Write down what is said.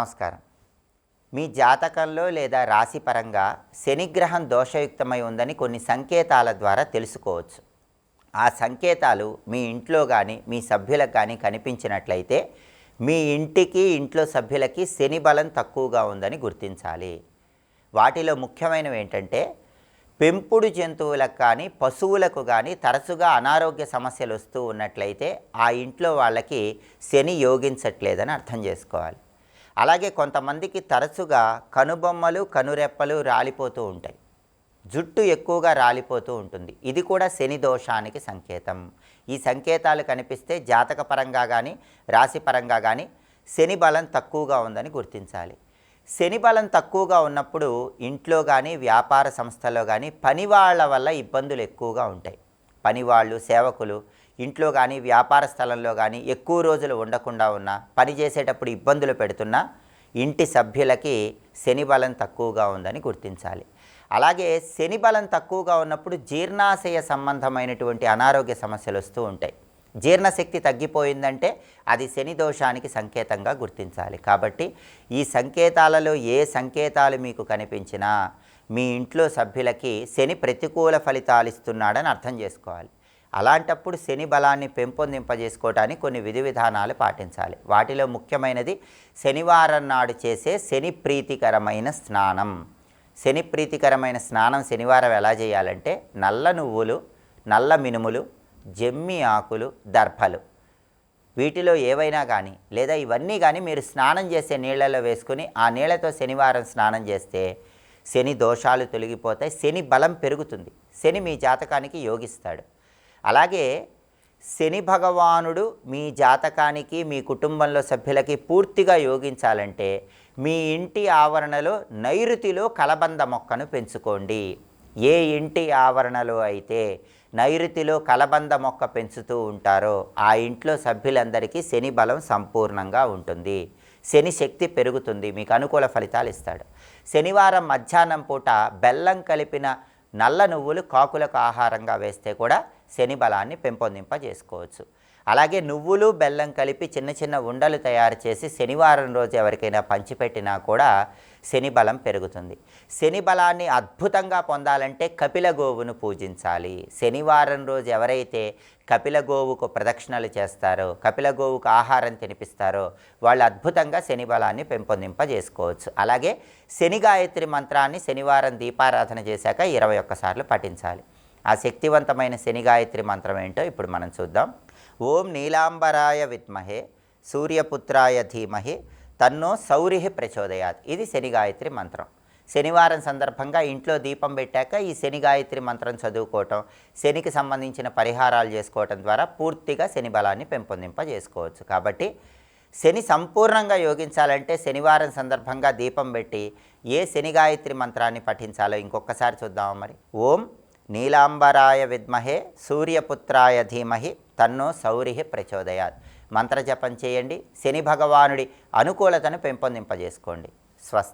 నమస్కారం. మీ జాతకంలో లేదా రాశిపరంగా శనిగ్రహం దోషయుక్తమై ఉందని కొన్ని సంకేతాల ద్వారా తెలుసుకోవచ్చు. ఆ సంకేతాలు మీ ఇంట్లో కానీ మీ సభ్యులకు కానీ కనిపించినట్లయితే మీ ఇంటికి ఇంట్లో సభ్యులకి శని బలం తక్కువగా ఉందని గుర్తించాలి. వాటిలో ముఖ్యమైనవి ఏంటంటే పెంపుడు జంతువులకు కానీ పశువులకు కానీ తరచుగా అనారోగ్య సమస్యలు వస్తూ ఉన్నట్లయితే ఆ ఇంట్లో వాళ్ళకి శని యోగించట్లేదని అర్థం చేసుకోవాలి. అలాగే కొంతమందికి తరచుగా కనుబొమ్మలు కనురెప్పలు రాలిపోతూ ఉంటాయి. జుట్టు ఎక్కువగా రాలిపోతూ ఉంటుంది. ఇది కూడా శని దోషానికి సంకేతం. ఈ సంకేతాలు కనిపిస్తే జాతకపరంగా కానీ రాశిపరంగా కానీ శని బలం తక్కువగా ఉందని గుర్తించాలి. శని బలం తక్కువగా ఉన్నప్పుడు ఇంట్లో కానీ వ్యాపార సంస్థలో కానీ పనివాళ్ళ వల్ల ఇబ్బందులు ఎక్కువగా ఉంటాయి. పనివాళ్ళు సేవకులు ఇంట్లో కానీ వ్యాపార స్థలంలో కానీ ఎక్కువ రోజులు ఉండకుండా ఉన్నా పని చేసేటప్పుడు ఇబ్బందులు పెడుతున్నా ఇంటి సభ్యులకి శని బలం తక్కువగా ఉందని గుర్తించాలి. అలాగే శని బలం తక్కువగా ఉన్నప్పుడు జీర్ణాశయ సంబంధమైనటువంటి అనారోగ్య సమస్యలు వస్తూ ఉంటాయి. జీర్ణశక్తి తగ్గిపోయిందంటే అది శని దోషానికి సంకేతంగా గుర్తించాలి. కాబట్టి ఈ సంకేతాలలో ఏ సంకేతాలు మీకు కనిపించినా మీ ఇంట్లో సభ్యులకి శని ప్రతికూల ఫలితాలు ఇస్తున్నాడని అర్థం చేసుకోవాలి. అలాంటప్పుడు శని బలాన్ని పెంపొందింపజేసుకోవటానికి కొన్ని విధి విధానాలు పాటించాలి. వాటిలో ముఖ్యమైనది శనివారం నాడు చేసే శని ప్రీతికరమైన స్నానం. శని ప్రీతికరమైన స్నానం శనివారం ఎలా చేయాలంటే నల్ల నువ్వులు నల్ల మినుములు జమ్మి ఆకులు దర్భలు వీటిలో ఏవైనా కానీ లేదా ఇవన్నీ కానీ మీరు స్నానం చేసే నీళ్ళలో వేసుకుని ఆ నీళ్ళతో శనివారం స్నానం చేస్తే శని దోషాలు తొలగిపోతాయి శని బలం పెరుగుతుంది. శని మీ జాతకానికి యోగిస్తాడు. అలాగే శని భగవానుడు మీ జాతకానికి మీ కుటుంబంలో సభ్యులకి పూర్తిగా యోగించాలంటే మీ ఇంటి ఆవరణలో నైరుతిలో కలబంద మొక్కను పెంచుకోండి. ఏ ఇంటి ఆవరణలో అయితే నైరుతిలో కలబంద మొక్క పెంచుతూ ఉంటారో ఆ ఇంట్లో సభ్యులందరికీ శని బలం సంపూర్ణంగా ఉంటుంది. శని శక్తి పెరుగుతుంది మీకు అనుకూల ఫలితాలు ఇస్తాడు. శనివారం మధ్యాహ్నం పూట బెల్లం కలిపిన నల్ల నువ్వులు కాకులకు ఆహారంగా వేస్తే కూడా శని బలాన్ని పెంపొందింపజేసుకోవచ్చు. అలాగే నువ్వులు బెల్లం కలిపి చిన్న చిన్న ఉండలు తయారు చేసి శనివారం రోజు ఎవరికైనా పంచిపెట్టినా కూడా శని బలం పెరుగుతుంది. శని బలాన్ని అద్భుతంగా పొందాలంటే కపిల గోవును పూజించాలి. శనివారం రోజు ఎవరైతే కపిల గోవుకు ప్రదక్షిణలు చేస్తారో కపిల గోవుకు ఆహారం తినిపిస్తారో వాళ్ళు అద్భుతంగా శని బలాన్ని పెంపొందింపజేసుకోవచ్చు. అలాగే శని గాయత్రి మంత్రాన్ని శనివారం దీపారాధన చేశాక ఇరవై ఒక్కసార్లు పఠించాలి. ఆ శక్తివంతమైన శని గాయత్రి మంత్రం ఏంటో ఇప్పుడు మనం చూద్దాం. ఓం నీలాంబరాయ విద్మహే సూర్యపుత్రాయ ధీమహి తన్నో సౌరిహి ప్రచోదయాత్. ఇది శని గాయత్రి మంత్రం. శనివారం సందర్భంగా ఇంట్లో దీపం పెట్టాక ఈ శని గాయత్రి మంత్రం చదువుకోవటం శనికి సంబంధించిన పరిహారాలు చేసుకోవటం ద్వారా పూర్తిగా శని బలాన్ని పెంపొందింపజేసుకోవచ్చు. కాబట్టి శని సంపూర్ణంగా యోగించాలంటే శనివారం సందర్భంగా దీపం పెట్టి ఏ శని గాయత్రి మంత్రాన్ని పఠించాలో ఇంకొకసారి చూద్దాం మరి? ఓం నీలాంబరాయ విద్మహే సూర్యపుత్రాయ ధీమహి తన్నో సౌరి ప్రచోదయాత్. మంత్రజపం చేయండి. శని భగవానుడి అనుకూలతను పెంపొందింపజేసుకోండి. స్వస్తి.